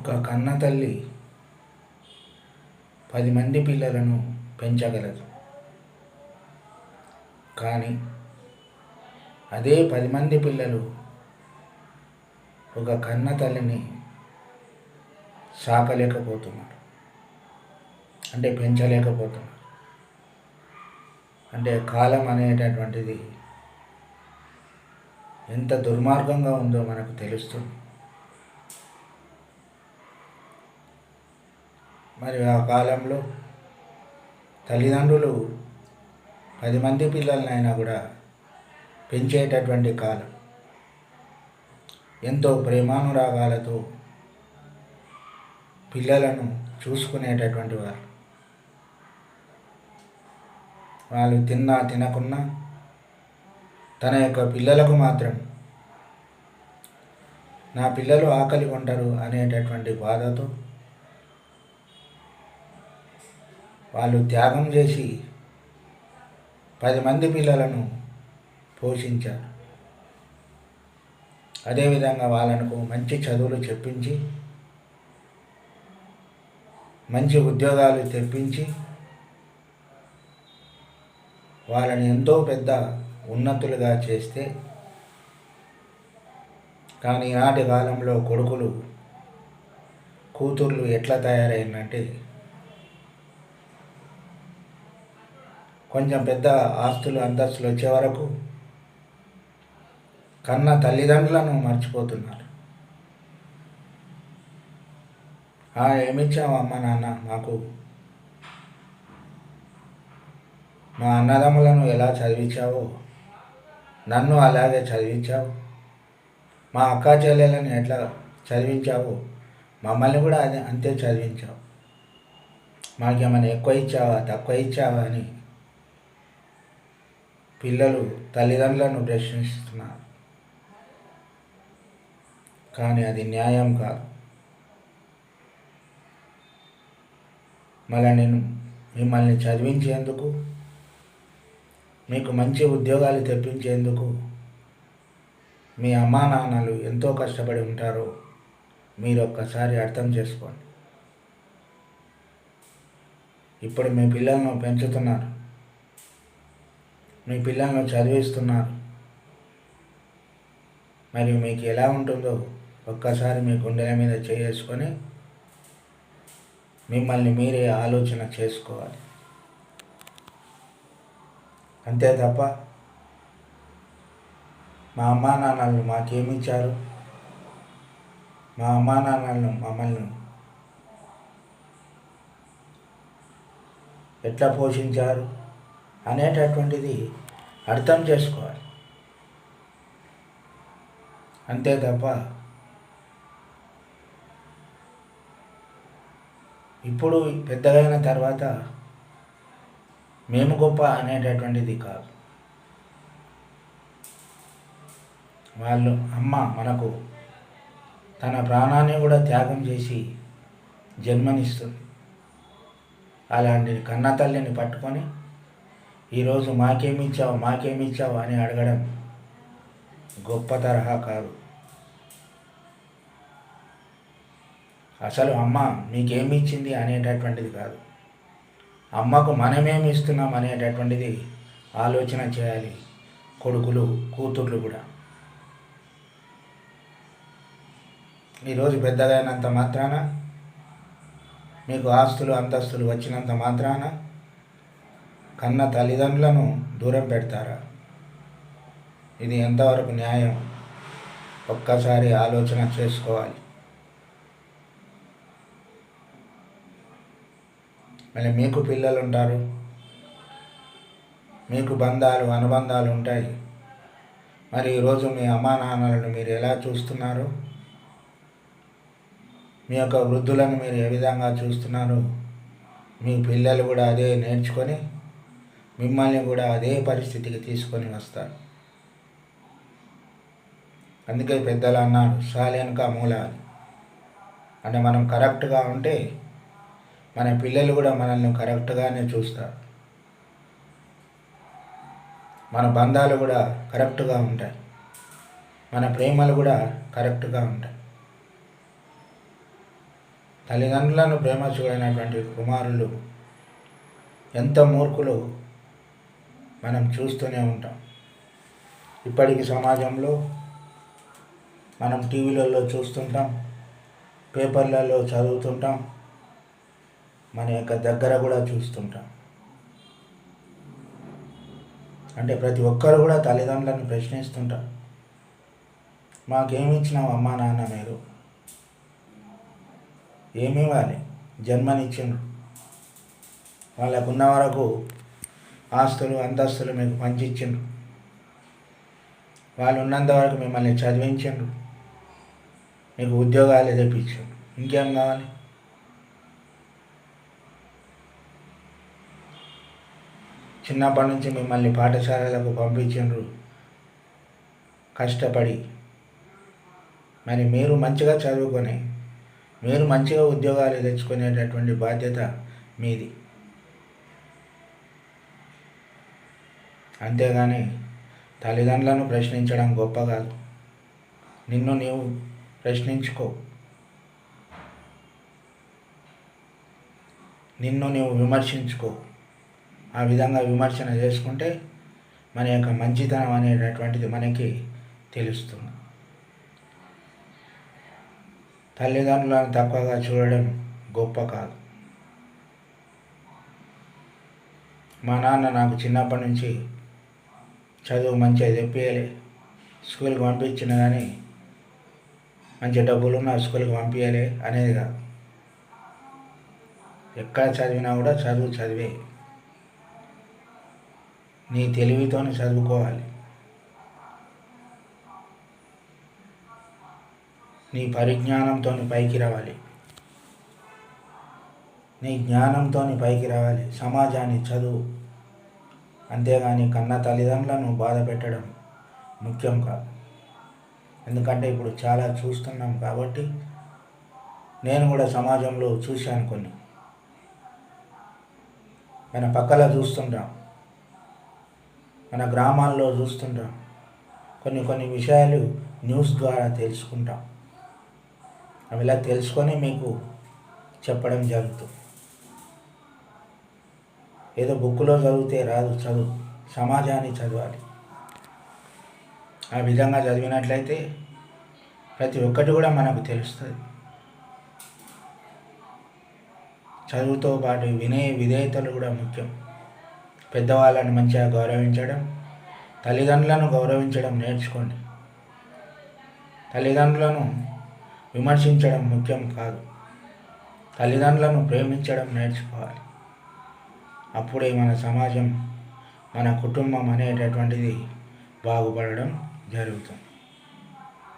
ఒక కన్న తల్లి పది మంది పిల్లలను పెంచగలదు. కానీ అదే పది మంది పిల్లలు ఒక కన్న తల్లిని సాకలేకపోతున్నారు. అంటే పెంచలేకపోతున్నారు. అంటే కాలం అనేటటువంటిది ఎంత దుర్మార్గంగా ఉందో మనకు తెలుస్తుంది. మరి ఆ కాలంలో తల్లిదండ్రులు పది మంది పిల్లలనైనా కూడా పెంచేటటువంటి కాలం. ఎంతో ప్రేమానురాగాలతో పిల్లలను చూసుకునేటటువంటి వారు. వాళ్ళు తిన్నా తినకున్నా తన యొక్క పిల్లలకు మాత్రం నా పిల్లలు ఆకలి కొంటారు అనేటటువంటి బాధతో వాళ్ళు త్యాగం చేసి పది మంది పిల్లలను పోషించారు. అదేవిధంగా వాళ్ళకు మంచి చదువులు చెప్పించి మంచి ఉద్యోగాలు తెప్పించి వాళ్ళని ఎంతో పెద్ద ఉన్నతులుగా చేస్తే కానీ ఈనాటి కాలంలో కొడుకులు కూతుర్లు ఎట్లా తయారైందంటే కొంచెం పెద్ద ఆస్తులు అంతస్తులు వచ్చే వరకు కన్న తల్లిదండ్రులను మర్చిపోతున్నారు. ఏమిచ్చావు అమ్మ నాన్న మాకు? మా అన్నదమ్ములను ఎలా చదివించావో? నన్ను అలాగే చదివించావు? మా అక్క చెల్లెలను ఎట్లా చదివించావు? మమ్మల్ని కూడా అదే అంతే చదివించావు. మాకేమైనా ఎక్కువ ఇచ్చావా తక్కువ ఇచ్చావా అని పిల్లలు తల్లిదండ్రులను ప్రశ్నిస్తున్నారు. కానీ అది న్యాయం కాదు. మళ్ళీ నేను మిమ్మల్ని చదివించేందుకు మీకు మంచి ఉద్యోగాలు తెప్పించేందుకు మీ అమ్మా నాన్నలు ఎంతో కష్టపడి ఉంటారో మీరు ఒక్కసారి అర్థం చేసుకోండి. ఇప్పుడు మీ పిల్లలను పెంచుతున్నారు. మీ పిల్లలను చదివిస్తున్నారు. మరియు మీకు ఎలా ఉంటుందో ఒక్కసారి మీ గుండెల మీద చేసుకొని మిమ్మల్ని మీరే ఆలోచన చేసుకోవాలి. అంతే తప్ప మా అమ్మా నాన్నలు మాకేమిచ్చారు మా అమ్మా నాన్నలను మమ్మల్ని ఎట్లా పోషించారు? అనేటటువంటిది అర్థం చేసుకోవాలి. అంతే తప్ప ఇప్పుడు పెద్దగైన తర్వాత మేము గొప్ప అనేటటువంటిది కాదు. వాళ్ళు అమ్మ మనకు తన ప్రాణాన్ని కూడా త్యాగం చేసి జన్మనిస్తుంది. అలాంటి కన్న తల్లిని పట్టుకొని ఈరోజు మాకేమిచ్చావు మాకేమిచ్చావు అని అడగడం గొప్ప తరహా కాదు. అసలు అమ్మ నీకేమిచ్చింది అనేటటువంటిది కాదు. అమ్మకు మనమేమి ఇస్తున్నాం అనేటటువంటిది ఆలోచన చేయాలి కొడుకులు కూతుర్లు కూడా. ఈరోజు పెద్దగైనంత మాత్రాన మీకు ఆస్తులు అంతస్తులు వచ్చినంత మాత్రాన కన్న తల్లిదండ్రులను దూరం పెడతారా? ఇది ఎంతవరకు న్యాయం? ఒక్కసారి ఆలోచన చేసుకోవాలి. మళ్ళీ మీకు పిల్లలు ఉంటారు మీకు బంధాలు అనుబంధాలు ఉంటాయి. మరి ఈరోజు మీ అమ్మా నాన్నలను మీరు ఎలా చూస్తున్నారు? మీ యొక్క వృద్ధులను మీరు ఏ విధంగా చూస్తున్నారు? మీ పిల్లలు కూడా అదే నేర్చుకొని మిమ్మల్ని కూడా అదే పరిస్థితికి తీసుకొని వస్తారు అందుకే పెద్దలు అన్నారు సాలేనుక మూల అని అంటే మనం కరెక్ట్గా ఉంటే మన పిల్లలు కూడా మనల్ని కరెక్ట్గానే చూస్తారు. మన బంధాలు కూడా కరెక్ట్గా ఉంటాయి. మన ప్రేమలు కూడా కరెక్ట్గా ఉంటాయి. తల్లిదండ్రులను ప్రేమ చూడనటువంటి కుమారులు ఎంత మూర్ఖులు మనం చూస్తూనే ఉంటాం. ఇప్పటికి సమాజంలో మనం టీవీలలో చూస్తుంటాం పేపర్లలో చదువుతుంటాం మన యొక్క దగ్గర కూడా చూస్తుంటాం. అంటే ప్రతి ఒక్కరు కూడా తల్లిదండ్రులను ప్రశ్నిస్తుంటారు. మాకేమిచ్చినావు అమ్మా నాన్న మీరు? ఏమి ఇవ్వాలి? జన్మనిచ్చిండ్రు. వాళ్ళకున్న వరకు ఆస్తులు అంతస్తులు మీకు పంచిచ్చిండ్రు. వాళ్ళు ఉన్నంత వరకు మిమ్మల్ని చదివించిండ్రు. మీకు ఉద్యోగాలు తెప్పించిండ్రు. ఇంకేం కావాలి? చిన్నప్పటి నుంచి మిమ్మల్ని పాఠశాలలకు పంపించిండ్రు. కష్టపడి. మరి మీరు మంచిగా చదువుకొని మీరు మంచిగా ఉద్యోగాలు తెచ్చుకునేటటువంటి బాధ్యత మీది. అంతేగాని తల్లిదండ్రులను ప్రశ్నించడం గొప్ప కాదు. నిన్ను నీవు ప్రశ్నించుకో. నిన్ను నీవు విమర్శించుకో. ఆ విధంగా విమర్శన చేసుకుంటే మన యొక్క మంచితనం అనేటటువంటిది మనకి తెలుస్తుంది. తల్లిదండ్రులను తక్కువగా చూడడం గొప్ప కాదు. మా నాన్న నాకు చిన్నప్పటి నుంచి చదువు మంచిగా చెప్పేయాలి. స్కూల్కి పంపించిన కానీ మంచి డబ్బులు ఉన్న స్కూల్కి పంపించాలి అనేది కాదు. ఎక్కడ చదివినా కూడా చదువు చదివే. నీ తెలివితోనే చదువుకోవాలి. నీ పరిజ్ఞానంతో పైకి రావాలి. నీ జ్ఞానంతో పైకి రావాలి. సమాజాన్ని చదువు. అంతేగాని కన్న తల్లిదండ్రులను బాధ పెట్టడం ముఖ్యం కాదు. ఎందుకంటే ఇప్పుడు చాలా చూస్తున్నాం కాబట్టి నేను కూడా సమాజంలో చూశాను కొన్ని. మన పక్కల చూస్తుంటాం. మన గ్రామాల్లో చూస్తుంటాం. కొన్ని కొన్ని విషయాలు న్యూస్ ద్వారా తెలుసుకుంటాం. అవి ఇలా తెలుసుకొని మీకు చెప్పడం జరుగుతుంది. ఏదో బుక్లో చదివితే రాదు చదువు. సమాజాన్ని చదవాలి. ఆ విధంగా చదివినట్లయితే ప్రతి ఒక్కటి కూడా మనకు తెలుస్తుంది. చదువుతో పాటు వినయ విధేయతలు కూడా ముఖ్యం. పెద్దవాళ్ళని మంచిగా గౌరవించడం తల్లిదండ్రులను గౌరవించడం నేర్చుకోండి. తల్లిదండ్రులను విమర్శించడం ముఖ్యం కాదు. తల్లిదండ్రులను ప్రేమించడం నేర్చుకోవాలి. అప్పుడే మన సమాజం మన కుటుంబం అనేటటువంటిది బాగుపడడం జరుగుతుంది.